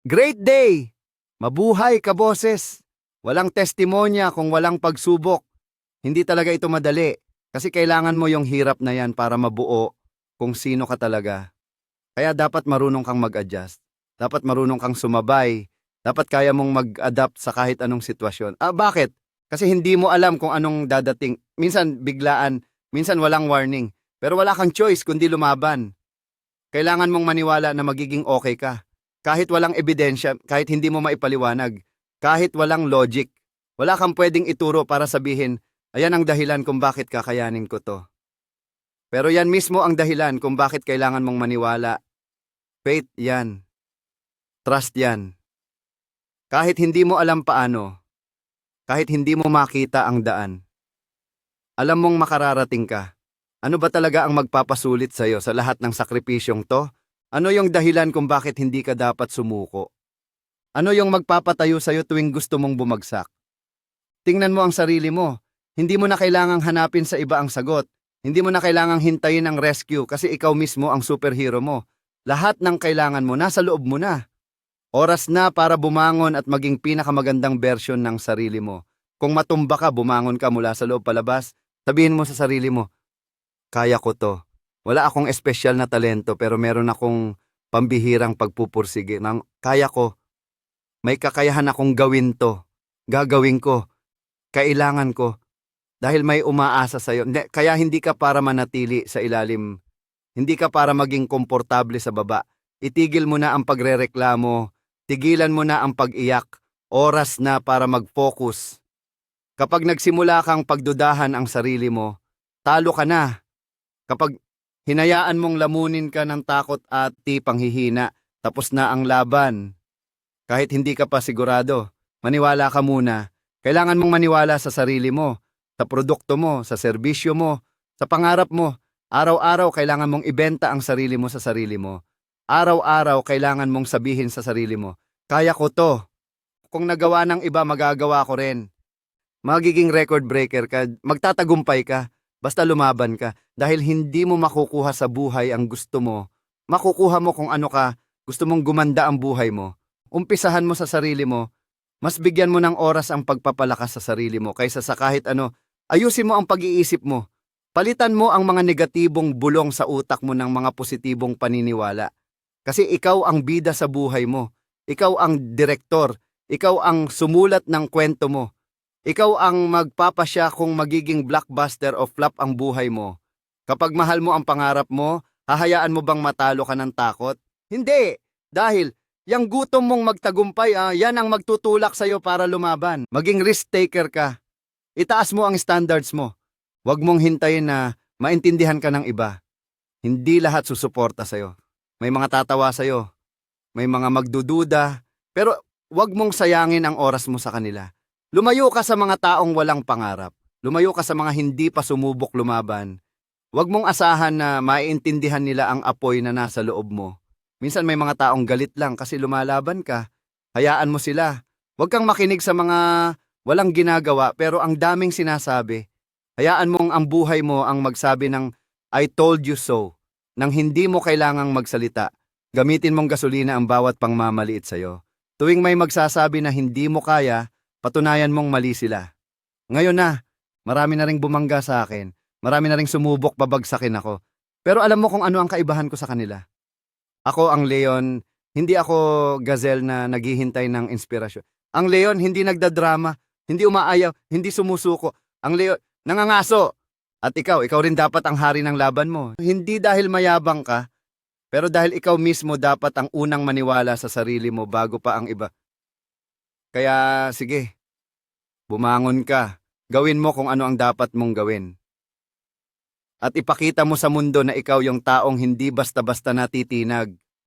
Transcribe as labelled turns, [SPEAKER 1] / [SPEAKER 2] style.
[SPEAKER 1] Great day! Mabuhay ka, boses! Walang testimonya kung walang pagsubok. Hindi talaga ito madali. Kasi kailangan mo yung hirap na yan para mabuo kung sino ka talaga. Kaya dapat marunong kang mag-adjust. Dapat marunong kang sumabay. Dapat kaya mong mag-adapt sa kahit anong sitwasyon. Ah, bakit? Kasi hindi mo alam kung anong dadating. Minsan biglaan, minsan walang warning. Pero wala kang choice kundi lumaban. Kailangan mong maniwala na magiging okay ka. Kahit walang ebidensya, kahit hindi mo maipaliwanag, kahit walang logic, wala kang pwedeng ituro para sabihin, ayan ang dahilan kung bakit kakayanin ko to. Pero yan mismo ang dahilan kung bakit kailangan mong maniwala. Faith yan. Trust yan. Kahit hindi mo alam paano, kahit hindi mo makita ang daan, alam mong makararating ka. Ano ba talaga ang magpapasulit sa'yo sa lahat ng sakripisyong to? Ano yung dahilan kung bakit hindi ka dapat sumuko? Ano yung magpapatayo sa'yo tuwing gusto mong bumagsak? Tingnan mo ang sarili mo. Hindi mo na kailangang hanapin sa iba ang sagot. Hindi mo na kailangang hintayin ang rescue kasi ikaw mismo ang superhero mo. Lahat ng kailangan mo nasa loob mo na. Oras na para bumangon at maging pinakamagandang version ng sarili mo. Kung matumba ka, bumangon ka mula sa loob palabas, sabihin mo sa sarili mo, kaya ko to. Wala akong espesyal na talento pero meron akong pambihirang pagpupursige. Nang kaya ko, may kakayahan akong gawin to. Gagawin ko. Kailangan ko. Dahil may umaasa sa'yo. Kaya hindi ka para manatili sa ilalim. Hindi ka para maging komportable sa baba. Itigil mo na ang pagrereklamo. Tigilan mo na ang pag-iyak. Oras na para mag-focus. Kapag nagsimula kang pagdudahan ang sarili mo, talo ka na. Kapag hinayaan mong lamunin ka ng takot at di panghihina, tapos na ang laban. Kahit hindi ka pa sigurado, maniwala ka muna. Kailangan mong maniwala sa sarili mo, sa produkto mo, sa serbisyo mo, sa pangarap mo. Araw-araw kailangan mong ibenta ang sarili mo sa sarili mo. Araw-araw kailangan mong sabihin sa sarili mo, kaya ko to. Kung nagawa ng iba, magagawa ko rin. Magiging record breaker ka, magtatagumpay ka, basta lumaban ka. Dahil hindi mo makukuha sa buhay ang gusto mo. Makukuha mo kung ano ka, gusto mong gumanda ang buhay mo. Umpisahan mo sa sarili mo, mas bigyan mo ng oras ang pagpapalakas sa sarili mo kaysa sa kahit ano. Ayusin mo ang pag-iisip mo. Palitan mo ang mga negatibong bulong sa utak mo ng mga positibong paniniwala. Kasi ikaw ang bida sa buhay mo. Ikaw ang direktor. Ikaw ang sumulat ng kwento mo. Ikaw ang magpapasya kung magiging blockbuster o flop ang buhay mo. Kapag mahal mo ang pangarap mo, hahayaan mo bang matalo ka ng takot? Hindi! Dahil Yang gutom mong magtagumpay, ah, yan ang magtutulak sa'yo para lumaban. Maging risk taker ka. Itaas mo ang standards mo. Huwag mong hintayin na maintindihan ka ng iba. Hindi lahat susuporta sa'yo. May mga tatawa sa'yo. May mga magdududa. Pero huwag mong sayangin ang oras mo sa kanila. Lumayo ka sa mga taong walang pangarap. Lumayo ka sa mga hindi pa sumubok lumaban. Huwag mong asahan na maiintindihan nila ang apoy na nasa loob mo. Minsan may mga taong galit lang kasi lumalaban ka. Hayaan mo sila. Huwag kang makinig sa mga walang ginagawa pero ang daming sinasabi. Hayaan mong ang buhay mo ang magsabi ng I told you so nang hindi mo kailangang magsalita. Gamitin mong gasolina ang bawat pangmamaliit sa'yo. Tuwing may magsasabi na hindi mo kaya, patunayan mong mali sila. Ngayon na, marami na ring bumangga sa akin. Marami na ring sumubok babagsakin ako. Pero alam mo kung ano ang kaibahan ko sa kanila. Ako ang leon, hindi ako gazelle na naghihintay ng inspirasyon. Ang leon hindi nagdadrama, hindi umaayaw, hindi sumusuko. Ang leon nangangaso. At ikaw, ikaw rin dapat ang hari ng laban mo. Hindi dahil mayabang ka, pero dahil ikaw mismo dapat ang unang maniwala sa sarili mo bago pa ang iba. Kaya sige, bumangon ka. Gawin mo kung ano ang dapat mong gawin. At ipakita mo sa mundo na ikaw yung taong hindi basta-basta natitinag.